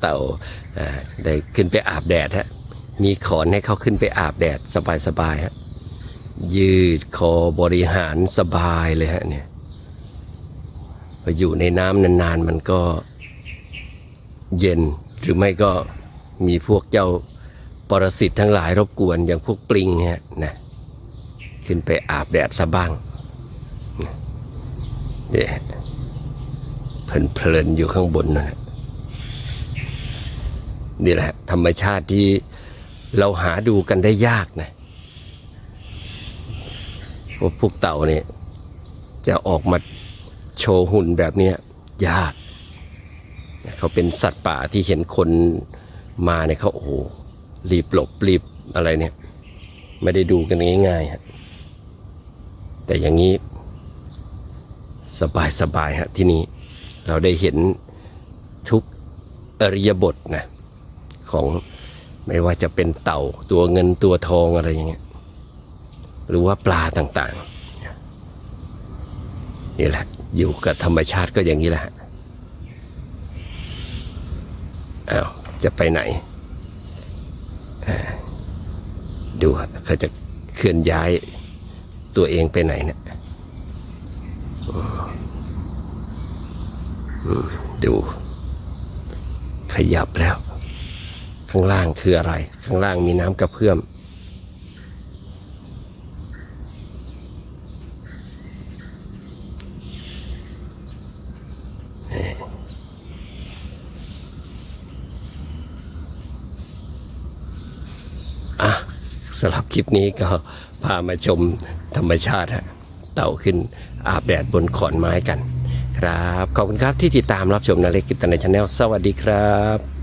เต่าอ่าได้ขึ้นไปอาบแดดฮะมีขอนให้เขาขึ้นไปอาบแดดสบายๆฮะยืดคอบริหารสบายเลยฮะเนี่ยพออยู่ในน้ำนานๆมันก็เย็นหรือไม่ก็มีพวกเจ้าปรสิตทั้งหลายรบกวนอย่างพวกปลิงฮะนะขึ้นไปอาบแดดซะบ้างเดี๋ยเพลินๆอยู่ข้างบนนั่นนะ นี่แหละ ธรรมชาติที่เราหาดูกันได้ยากนะว่าพวกเต่าเนี่ยจะออกมาโชว์หุ่นแบบนี้ยาก เขาเป็นสัตว์ป่าที่เห็นคนมาเนี่ยเขาโอ้โหรีบหลบรีบอะไรเนี่ย ไม่ได้ดูกันง่ายๆฮะแต่อย่างนี้ สบายสบายฮะที่นี่เราได้เห็นทุกอริยบทนะ ของไม่ว่าจะเป็นเต่าตัวเงินตัวทองอะไรอย่างเงี้ยหรือว่าปลาต่างๆนี่แหละอยู่กับธรรมชาติก็อย่างนี้แหละฮะอ้าวจะไปไหน ดูเขาจะเคลื่อนย้ายตัวเองไปไหนเนี่ยดูขยับแล้ว ข้างล่างคืออะไร ข้างล่างมีน้ำกระเพื่อม อะสำหรับคลิปนี้ก็พามาชมธรรมชาติฮะเต่าขึ้นอาบแดดบนขอนไม้กัน ครับ ขอบคุณครับที่ติดตามรับชมนาเล็กกิตในชาแนลสวัสดีครับ